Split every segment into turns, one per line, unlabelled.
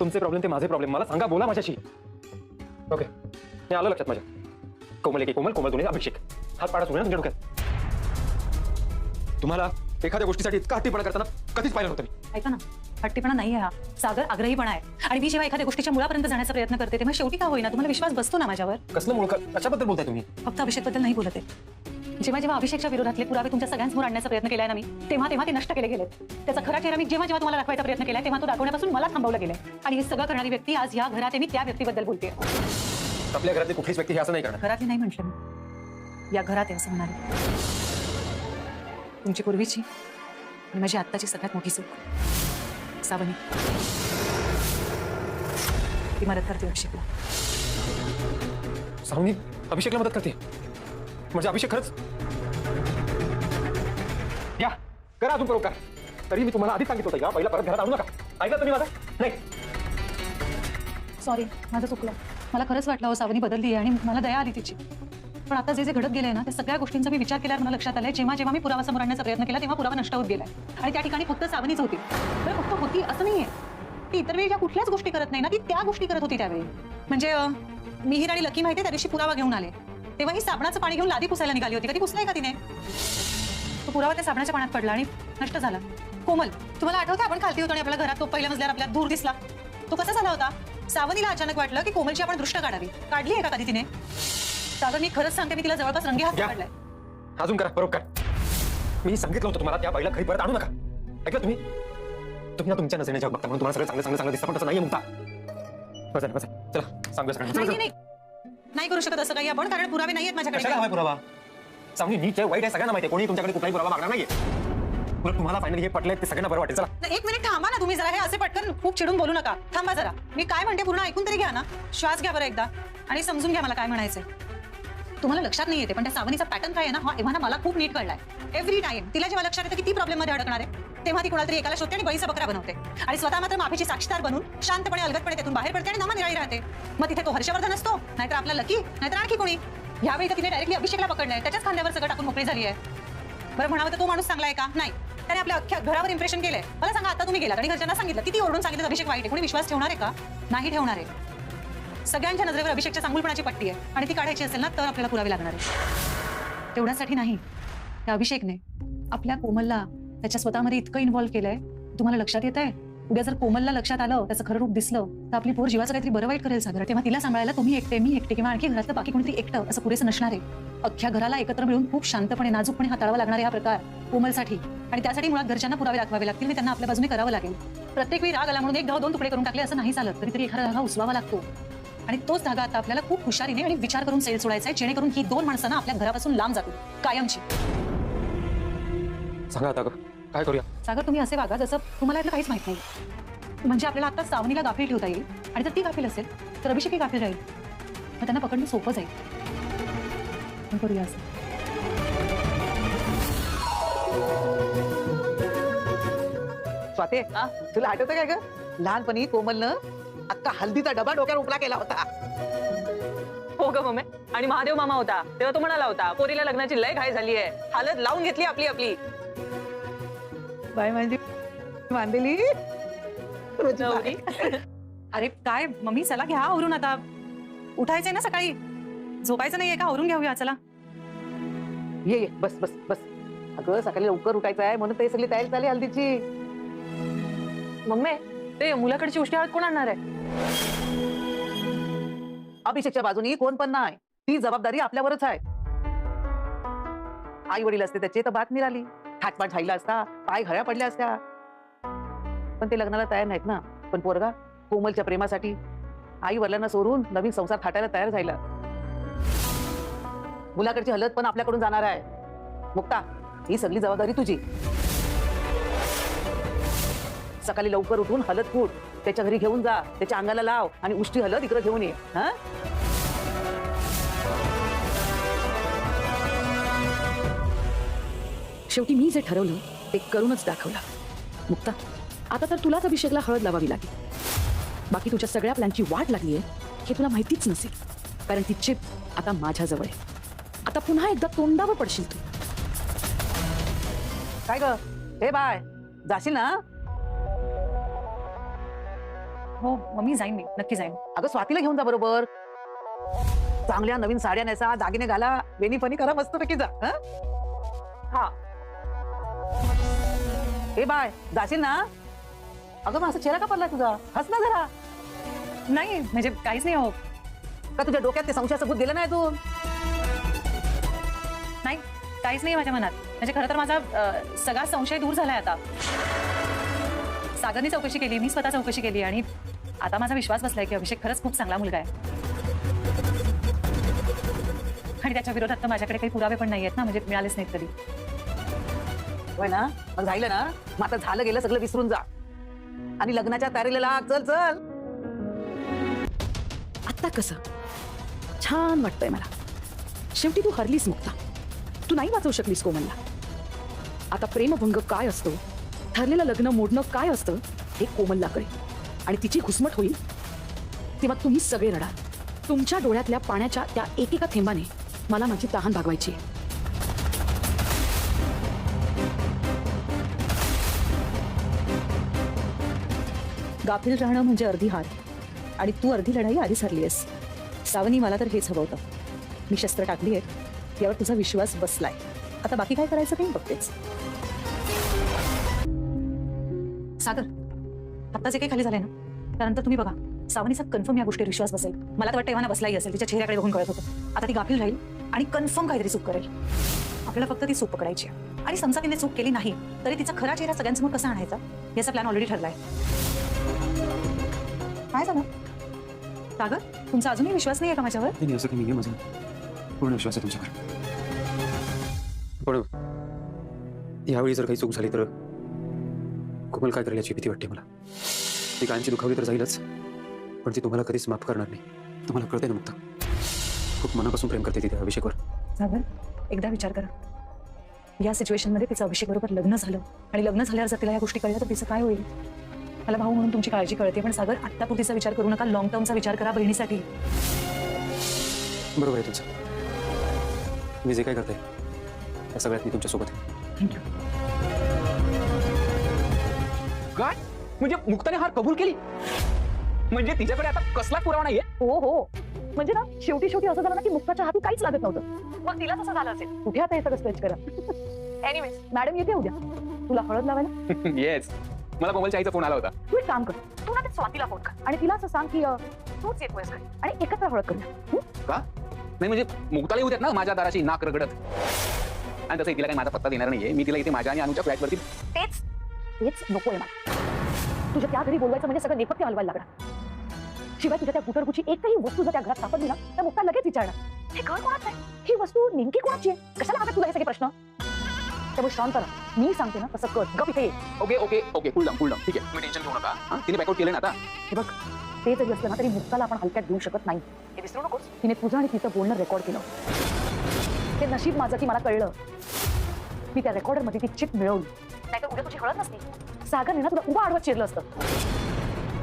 तुमचे प्रॉब्लेम ते माझे प्रॉब्लेम मला सांगा बोला माझ्याशी. ओके हे आलं लक्षात माझ्या. कोमल एकी कोमल कोमल दोन्ही अभिषेक. हात पाडा सुरू तुमच्या डोक्यात. तुम्हाला एखाद्या गोष्टीसाठी इतका हट्टीपणा करताना कधीच पाहिलं नव्हतं मी.
ऐका ना. हट्टीपणा नाही आहे हा. सागर आग्रहीपणा आहे. आणि मी जेव्हा एखाद्या गोष्टीच्या मुळापर्यंत जाण्याचा प्रयत्न करते तेव्हा शेवटी का होईना? तुम्हाला विश्वास बसतो ना माझ्यावर?
कसलं मुळ कशाबद्दल बोलताय तुम्ही?
फक्त अभिषेकबद्दल नाही बोलत आहे. जेव्हा जेव्हा अभिषेकच्या विरोधातले पुरावे तुमच्या सगळ्यांसमोर आणण्याचा प्रयत्न केलाय ना मी तेव्हा तेव्हा ते नष्ट केले गेलेत. त्याचा खरा चेहरा मी जेव्हा जेव्हा तुम्हाला दाखवायचा प्रयत्न केलाय तेव्हा तो दाखवण्यापासून मला थांबवलं गेलंय. आणि हे सगळं करणारी व्यक्ती आज या घरात आहे मी त्या व्यक्तीबद्दल बोलते
आपल्या घरातली कुठलीच व्यक्ती हे असं नाही करणार.
घरातली नाही म्हटलं मी. या घरात आहे असं म्हणाले तुमची पूर्वीची आणि माझी आत्ताची सगळ्यात मोठी चूक. सावनी. ती मदत करते अभिषेकला
सावनी अभिषेकला मदत करते. म्हणजे अभिषेक खरंच? या करा अजून उपकार. तरी मी तुम्हाला आधीच सांगितलं होतं या पहिला परत घरात आणू नका. ऐका तुम्ही माझा? नाही.
सॉरी माझं चुकलं. मला खरंच वाटलं हो सावनी बदलली आहे आणि मला दया आली तिची. पण आता जे जे घडत गेलंय ना त्या सगळ्या गोष्टींचा मी विचार केल्यावर मला लक्षात आलंय जेव्हा जेव्हा मी पुरावा समोर आणण्याचा प्रयत्न केला तेव्हा पुरावा नष्ट होत गेलाय आणि त्या ठिकाणी फक्त सावनीच होती. तर फक्त होती असं नाहीये. ती इतर वेळी ज्या कुठल्याच गोष्टी करत नाही ना ती त्या गोष्टी करत होती त्यावेळी. म्हणजे अं, मिहीर आणि लकी माहिती त्या दिवशी पुरावा घेऊन आले. तेव्हा ही साबणाचं पाणी घेऊन लादी पुसायला निघाली होती. कधी पुसलाय का तिने? तो पुरावा त्या साबणाच्या पाण्यात पडला आणि नष्ट झाला. कोमल तुम्हाला आठवतं आपण खालती होतो आणि आपल्या घरात तो पहिल्या मजल्यावर आपल्याला दूर दिसला? तो कसा झाला होता? सावनीला अचानक वाटलं की कोमलची आपण दृष्ट काढावी. काढली आहे का कधी तिने? सागर मी खरंच सांगते मी तिला जवळपास रंगे हात. काढलाय
अजून करा बरोबर मी सांगितलं होतं तुम्हाला त्या बाईला घरी परत आणू नका. ऐकलं तुम्ही? तुम्ही ना तुमच्या नजरेने जग बघता म्हणून तुम्हाला सगळं चांगलं चांगलं चांगलं दिसतं पण तसं नाहीये मुक्ता. बस बस. चला सांगूया सगळ्यांना.
नाही नाही नाही करू शकत असं काही आपण कारण पुरावे नाहीयेत
कशाला
माझ्याकडे
हवाय पुरावा? सावनी मी जे वाईट आहे सगळ्यांना माहिती आहे. कोणी तुमच्याकडे कुठलाही पुरावा मागणार नाहीये. उलट तुम्हाला फायनली हे पटलंय ते सगळ्यांना बरं वाटेल. चला.
नाही, एक मिनिट थांबा ना तुम्ही जरा हे असे पटकन खूप चिडून बोलू नका. थांबा जरा. मी काय म्हणते पूर्ण ऐकून तरी घ्या ना. श्वास घ्या बरं एकदा. आणि समजून घ्या मला काय म्हणायचंय. तुम्हाला लक्षात नाही येते पण त्या सावनीचा पॅटर्न काय आहे ना हा एव्हाना मला खूप नीट कळलाय. एव्हरी टाइम तिला जेव्हा लक्षात येतं की ती प्रॉब्लेममध्ये अडकणार आहे तेव्हा ती कोणाला तरी एकाला शोधते आणि बळीचा बकरा बनवते. आणि स्वतः मात्र माफीची साक्षीदार बनून शांतपणे अलगतपणे त्यातून बाहेर पडते आणि नमा निराळी राहते. मग तिथे तो हर्षवर्धन असतो नाहीतर आपला लकी नाहीतर आणखी कोणी. यावेळी तर तिने डायरेक्टली अभिषेकला पकडलंय. त्याच्याच खांद्यावर सगळं टाकून मोकळी झाली आहे बरं म्हणावं तर तो माणूस चांगला आहे का? नाही. त्याने आपल्या अख्ख्या घरावर इम्प्रेशन केलंय. मला सांगा आता तुम्ही गेला आणि घरच्यांना सांगितलं. किती ओरडून सांगितलं अभिषेक वाईट आहे. कोणी विश्वास ठेवणार आहे का? नाही ठेवणार आहे. सगळ्यांच्या नजरेवर अभिषेकच्या चांगुलपणाची पट्टी आहे. आणि ती काढायची असेल ना तर आपल्याला पुरावी लागणार आहे तेवढ्यासाठी नाही. त्या अभिषेकने आपल्या कोमलला त्याच्या स्वतःमध्ये इतकं इन्व्हॉल्व्ह केलंय. तुम्हाला लक्षात येत आहे उद्या जर कोमलला लक्षात आलं त्याचं खरं रूप दिसलं तर आपली पोर जीवाचं काहीतरी बरं वाईट करेल सागर. तेव्हा तिला सांभाळायला तुम्ही एकटे मी एकटे किंवा आणखी घरातलं बाकी कोणीतरी एकटं असं पुरेसं नसणार आहे. अख्ख्या घराला एकत्र मिळून खूप शांतपणे नाजूकपणे हाताळावा लागणार हा प्रकार कोमलसाठी. आणि त्यासाठी मुळात घरच्यांना पुरावे दाखवावे लागतील आणि त्यांना आपल्या बाजूने करावं लागेल. प्रत्येक वेळी राग आला म्हणून एक धाव दोन तुकडे करून टाकले असं नाही चालत. तरी एखादा धागा उसवावा लागतो. आणि तोच धागा आता आपल्याला खूप हुशारीने आणि विचार करून सेल सोडायचा आहे जेणेकरून ही दोन माणसं ना आपल्या घरापासून लांब जातील. कायमची.
सांगा आता काय करूया?
सागर तुम्ही असे वागा जसं तुम्हाला यातलं काहीच माहीत नाही. म्हणजे आपल्याला आता सावनीला गाफील ठेवता येईल आणि जर ती गाफील असेल तर अभिषेकही गाफील राहील. मग त्यांना पकडणं सोपं जाईल. आपण करूया असं.
स्वाते तुला आठवतं काय ग? लहानपणी कोमलनं अक्का हल्दीचा डबा डोक्यावर उपला केला होता.
हो ग मम्मी. आणि महादेव मामा होता. तेव्हा तो म्हणाला होता पोरीला लग्नाची लय घाई झाली आहे. हालत लावून घेतली आपली आपली.
बाय म्हणजे
नवरी.
बाय.
अरे काय मम्मी चला घ्या आवरून आता. उठायचंय ना सकाळी? झोपायचं नाहीये का? आवरून घेऊया चला.
ये ये. बस बस बस. अगं सकाळी लवकर उठायचं आहे म्हणून ते सगळी तयारी झाली हल्दीची.
मम्मी ते मुलाकडची उष्टी हळद कोण आणणार आहे?
अभिषेकच्या बाजूनी कोण पण नाही. ती जबाबदारी आपल्यावरच आहे. आई वडील असते त्याची तर बात निघाली हातपाट झाला असता पाय घऱ्या पडल्या असत्या. पण ते लग्नाला तयार नाहीत ना. पण पोरगा कोमलच्या प्रेमासाठी आई वडिलांना सोडून नवीन संसार थाटायला तयार झाला. मुलाकडची हलत पण आपल्याकडून जाणार आहे. मुक्ता ही सगळी जबाबदारी तुझी. सकाळी लवकर उठून हलत फूट त्याच्या घरी घेऊन जा त्याच्या अंगाला लाव आणि उष्टी हलत इकडं घेऊन ये हा?
शेवटी मी जे ठरवलं ते करूनच दाखवलं. मुक्ता आता तर तुलाच अभिषेकला हळद लावावी लागेल. बाकी तुझ्या सगळ्या प्लॅनची वाट लागली आहे हे तुला माहितीच नसेल. कारण ती चिप आता माझ्याजवळ आहे. आता पुन्हा एकदा तोंडावर पडशील तू.
काय ग? हे बाय जाशील ना?
हो मम्मी जाईन मी नक्की जाईन.
अगं स्वातीला घेऊन जा बरोबर. चांगल्या नवीन साड्या नेसा दागिने घाला वेणी फणी करा मस्तपैकी जा हं?
हा.
ए बाय जाशील ना? अगं मग असं चेहरा का पडला तुझा? हस ना जरा.
नाही म्हणजे काहीच नाही हो
का तुझ्या डोक्यात ते संशयाचं भूत गेलं नाही तू
नाही काहीच नाही माझ्या मनात. म्हणजे खरं तर माझा अं, सगळा संशय दूर झालाय आता. सागरनी चौकशी केली मी स्वतः चौकशी केली आणि आता माझा विश्वास बसलाय की अभिषेक खरंच खूप चांगला मुलगा आहे. आणि त्याच्या विरोधात तर माझ्याकडे काही पुरावे पण नाही आहेत ना म्हणजे मिळालेच नाहीत कधी.
होय ना? मग झालं ना? मग आता झालं गेलं सगळं विसरून जा. आणि लग्नाच्या तयारीला लाग चल चल.
आत्ता कसं? छान वाटतंय मला. शेवटी तू हरलीस मुक्ता. तू नाही वाचवू शकलीस कोमलला. आता प्रेमभंग काय असतो? ठरलेलं लग्न मोडणं काय असतं हे कोमलला कळेल आणि तिची घुसमट होईल तेव्हा तुम्ही सगळे रडा. तुमच्या डोळ्यातल्या पाण्याच्या त्या एकेका थेंबाने मला माझी तहान भागवायची आहे.
गाफील राहणं म्हणजे अर्धी हार. आणि तू अर्धी लढाई आधीच हरली आहेस. सावनी मला तर हेच हवं होतं. मी शस्त्र टाकली आहेत. यावर तुझा विश्वास बसलाय. आता बाकी काय करायचं काही बघतेच. सागर आता जे काही खाली झालंय ना त्यानंतर तुम्ही बघा. सावनीचा कन्फर्म या गोष्टीवर विश्वास बसेल. मला तर वाटतं एव्हाना बसलाही असेल तिच्या चेहऱ्याकडे बघून कळत होतं. आता ती गाफील राहील आणि कन्फर्म काहीतरी चूक करेल. आपल्याला फक्त ती चूक पकडायची आहे. आणि समजा तिने चूक केली नाही तरी तिचा खरा चेहरा सगळ्यांसमोर कसा आणायचा याचा प्लॅन ऑलरेडी ठरलाय. काय झालं? सागर तुमचा अजूनही विश्वास नाही आहे का माझ्यावर?
नाही असं काही नाही माझा पूर्ण विश्वास आहे तुमच्यावर. पण यावेळी जर काही चूक झाली तर कोमल काय करेल याची भीती वाटते मला? ती कायमची दुखावली तर जाईलच. पण ती तुम्हाला कधीच माफ करणार नाही. तुम्हाला कळते ना मुक्ता? खूप मनापासून प्रेम करते ती त्या अभिषेकवर.
सागर एकदा विचार करा. या सिच्युएशनमध्ये तिचं अभिषेक बरोबर लग्न झालं. आणि लग्न झाल्यावर जर तिला या गोष्टी कळल्या तर तिचं काय होईल? मला भाऊ म्हणून तुमची काळजी कळते पण सागर आत्तापुरतीचा विचार करू नका. लॉंग टर्मचा विचार करा बहिणीसाठी.
बरोबर आहे तुमचं. मी जे काय करते त्या सगळ्यात मी तुमच्यासोबत आहे.
थँक्यू
काय म्हणजे मुक्ताने हार कबूल केली? म्हणजे तिच्याकडे आता कसला पुरावा नाहीये?
हो हो. म्हणजे ना शेवटी शेवटी असं झालं ना की मुक्ताच्या हाती काहीच लागत नव्हतं. मग तिला तसं झालं असेल. कुठे आता हे सगळं स्ट्रेच करा. एनिवेज मॅडम येते उद्या. तुला हळद लावायला?
येस मला कोमलच्या आईचा फोन आला होता.
तू एक काम कर. तू ना ते स्वातीला फोन कर. आणि तिला असं सांग की तूच येतोयस आणि एकत्र हळद करूया. हं?
का? नाही म्हणजे मुक्ताला येऊ देत ना माझ्या दाराची नाक रगडत. आणि तसं तिला काही माझा पत्ता देणार नाहीये. मी तिला इथे माझ्या आणि अनुच्या फ्लॅटवरती
तेच. तेच नकोय मला. तुझ्या त्या घरी बोलवायचं म्हणजे सगळं नेपथ्य हलवायला लागणार. शिवाय तुझ्या त्या गुटरगुची एकही वस्तू जर त्या घरात सापडली ना तर मुक्ता लगेच विचारणार हे घर कोणाचं आहे? ही वस्तू नेमकी कोणाची आहे? कशाला हव्यात तुला हे सगळे प्रश्न? त्यामुळे शांत राहा. मी सांगते ना तसं कर. गप इथे.
Okay okay okay. Cool down ठीक आहे. तुम्ही टेन्शन घेऊ नका. हा? तिने बॅकआउट केलं ना आता.
हे बघ ते जरी असलं ना तरी मुक्ताला आपण हलक्यात घेऊ शकत नाही. हे विसरू नकोस. तिने तुझं आणि तिचं बोलणं रेकॉर्ड केलं. ते नशीब माझं की मला कळलं. मी त्या रेकॉर्डरमध्ये ती चिप मिळवली. नाही तर उद्या तुझी हळद नसती. सागरने ना तुला उभा आडवत चिरलं असतं.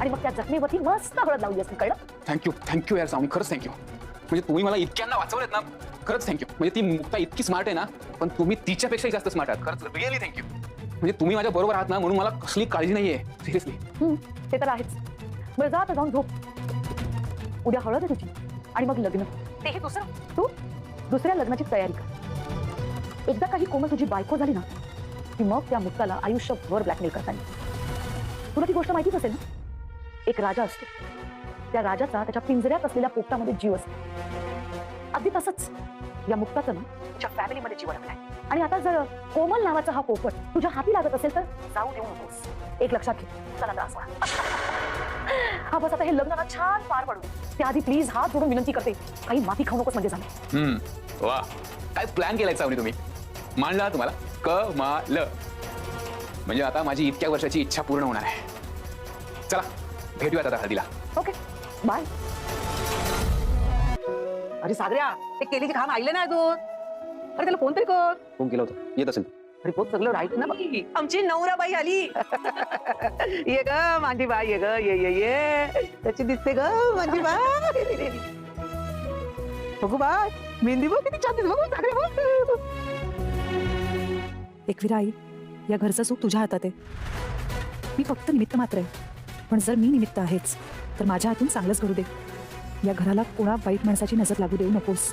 आणि मग त्या जखमेवरती मस्त हळद लावली असती कळलं?
थँक्यू थँक्यू यार स्वामी खरंच थँक्यू म्हणजे तुम्ही मला इतक्यांना वाचवलेत ना खरंच थँक्यू म्हणजे ती मुक्ता इतकी स्मार्ट आहे ना पण तुम्ही तिच्यापेक्षाही जास्त स्मार्ट आहात. खरंच रिअली थँक्यू म्हणजे तुम्ही माझ्या बरोबर आहात ना म्हणून मला कसली काळजी नाहीये. सिरियसली
ते तर आहेच. बरं जा आता जाऊन झोप. उद्या हळद आहे तुझी. आणि मग लग्न. तेही दुसरं? तू दुसऱ्या लग्नाची तयारी कर. एकदा काही कोमल तुझी बायको झाली ना की मग त्या मुक्ताला आयुष्यभर ब्लॅकमेल करता येईल तुला ती गोष्ट माहितीच असेल ना? एक राजा असतो. त्या राजाचा त्याच्या पिंजऱ्यात असलेल्या पोपटामध्ये जीव असतो. अगदी तसंच या मुक्ताचं ना तुझ्या फॅमिलीमध्ये जीव लागलाय आणि आता जर कोमल नावाचा हा पोपट तुझ्या हाती लागत असेल तर जाऊ देऊ नकोस एक लक्षात घे चला त्रास हा बस आता हे लग्न ना छान पार पडू त्याआधी प्लीज हात जोडून विनंती करते. काही माफी खाऊ नकोस म्हणजे झालं.
वा. काय प्लॅन केलाय चावणी तुम्ही? मांडला तुम्हाला? क मा ल म्हणजे आता माझी इतक्या वर्षाची इच्छा पूर्ण होणार आहे. चला भेटूयात आता हळदीला.
Okay bye.
अरे सागऱ्या ते केलीचे काम आईले नाही अजून. अरे त्याला फोन तरी कर.
फोन केला होता. येत असेल.
अरे पोत सगळं राहत ना बाई.
आमची नवराबाई आली.
ये ग माझी बाई ये ग ये ये ये. त्याची दिसते ग माझी बाई बघू बाय. मेहंदी बघ किती छान दिसते. बघू सागऱ्या बघ.
एकविरा आई या घरचं सुख तुझ्या हातात आहे. मी फक्त निमित्त मात्र आहे. पण जर मी निमित्त आहेच तर माझ्या हातून चांगलंच करू दे. या घराला कोणा वाईट माणसाची नजर लागू देऊ नकोस.